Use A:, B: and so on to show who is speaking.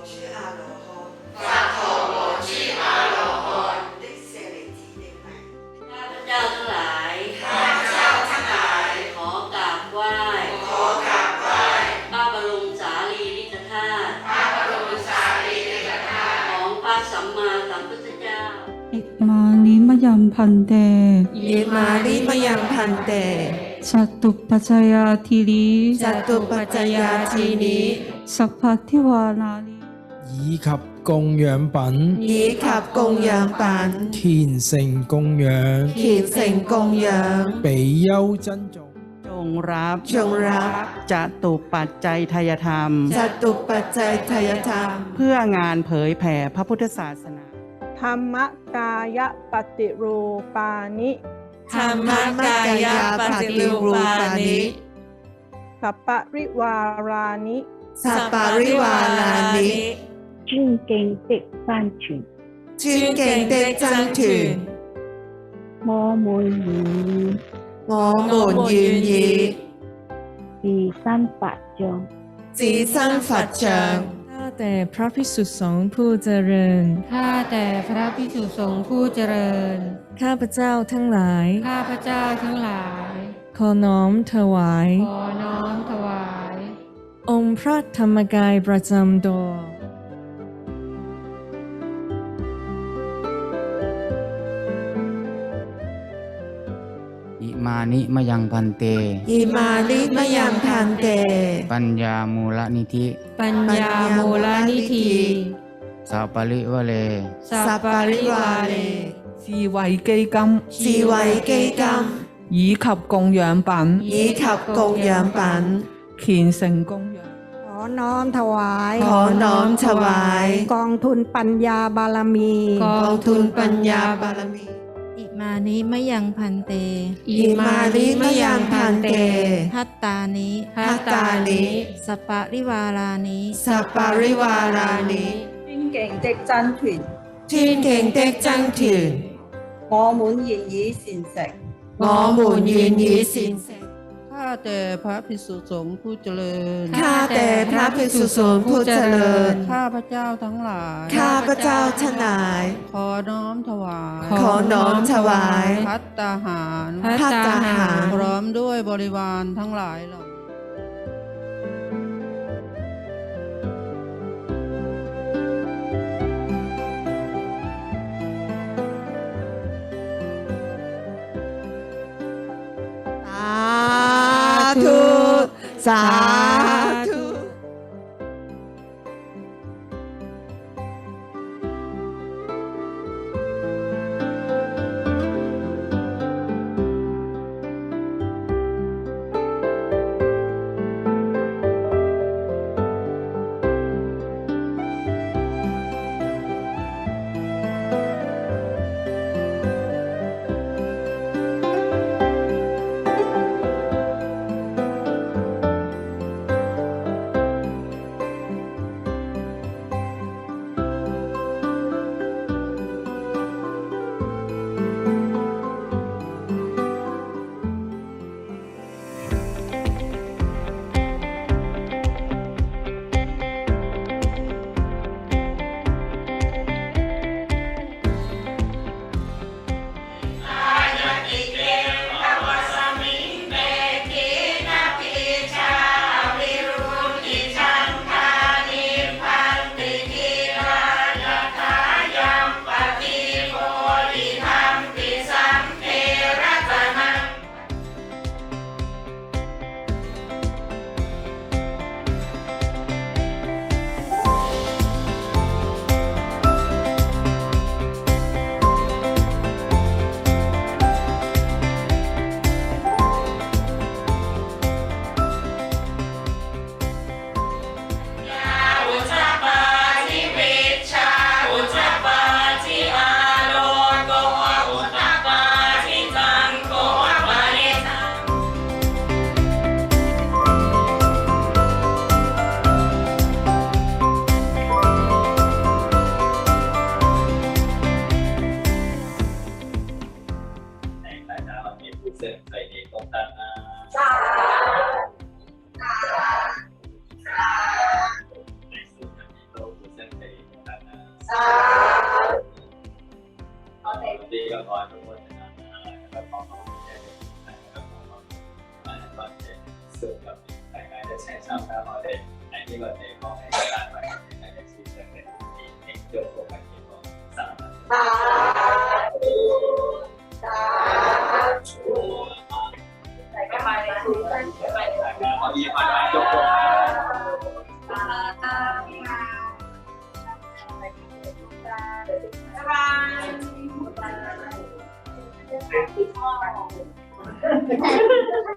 A: ข้าพเจ้าทั้งหลาย
B: ข้าพเจ้าทั้งหลาย
A: ขอกราบไหว้
B: ขอกราบไหว้
A: พรรมสารีริกธาตุ
B: พรรมสารีริกธาตุ
A: ของพระสัมมาสัมพุทธเจ้า
C: อิมานิมยังพันเต
D: อิมานิมยัพันเต
C: จตุปัจจยาทีรี
D: จัตุปัจจยาทีนี
C: สัพพทิวานาลี
E: 以及供养品、
D: 以及供养品，
E: 虔诚供养，
D: 虔诚供养，
E: 比丘珍重。
F: จงรับ
D: จงรับ
F: จตุปัจจัยทายธรรม
D: จตุปัจจัยทายธรรม
F: เพื่องานเผยแผ่พระพุทธศาสนา
G: ธรรมกายปฏิรูปานิ
D: ธรรมกายปฏิรูปานิ
G: สัปปะริวารานิ
D: สัปปาริวารานิ
H: 尊敬的番传，
D: ชื่อเก่งเด็กจังถึง
H: 我们愿意
D: 我们愿意
H: 自身发彰。
D: 自身佛像，
I: ข้าแต่พระพิสุสงฆ์ผู้เจริญ
J: ข้าแต่พระพิสุสงฆ์ผู้เจริญ
I: ข้าพเจ้าทั้งหลาย
J: ข้าพเจ้าทั้งหลาย
I: ขอน้อมถวาย
J: ขอน้อมถวาย
I: องค์พระธรรมกายประจำตัว
K: นิมะยังพันเต
D: อิมานิมยังพันเต
K: ปัญญามูลนิธิ
J: ปัญญามูลนิธิ
K: สัพปริวะเล
D: สัปปาริวาเล
G: 智慧基金
D: 智慧基金
G: 以及供养品
D: 以及供养品，
G: 虔诚供养。
L: ขอน้อมถวาย
D: ขอน้อมถวาย
L: กองทุนปัญญาบารมี
J: ก
D: ก
J: อ
D: อง ง
J: ทุ
D: ทุ
J: น
D: น
J: ปั
D: ปั
J: ญ
D: ญ
J: ญา
D: ญา
J: บา
D: บาร ร
J: มี
D: มี
B: อิมานิมะยังพันเต
D: อิมานิมยังพันเต
B: พัตตานิ
D: พัตตานิ
B: สัปปะริวารานิ
D: สัปปาริวารานิ
G: 尊敬的真团，
D: 天敬的真团，
G: 我们愿以善食，
D: 我们愿以善食。
A: ข้าแต่พระภิกษุสงฆ์ผู้เจริญ
D: ข้าแต่พระภิกษุสงฆ์ผู้เจริญ
A: ข้าพเจ้าทั้งหลาย
D: ข้าพเจ้าทั้งหลาย
A: ขอน้อมถวาย
D: ขอน้อมถวาย
A: พัตตาหาร
D: พัตตาหาร
A: พร้อมด้วยบริวารทั้งหลายเหล่า
D: ส
M: Sampai oleh nanti kalau saya mau jalan ada sistem
N: dan ini Joko Pakiko sama. Satu, satu. Saya
M: kemarin sudah kemarin. Oh iya, Pak Joko. Terima kasih.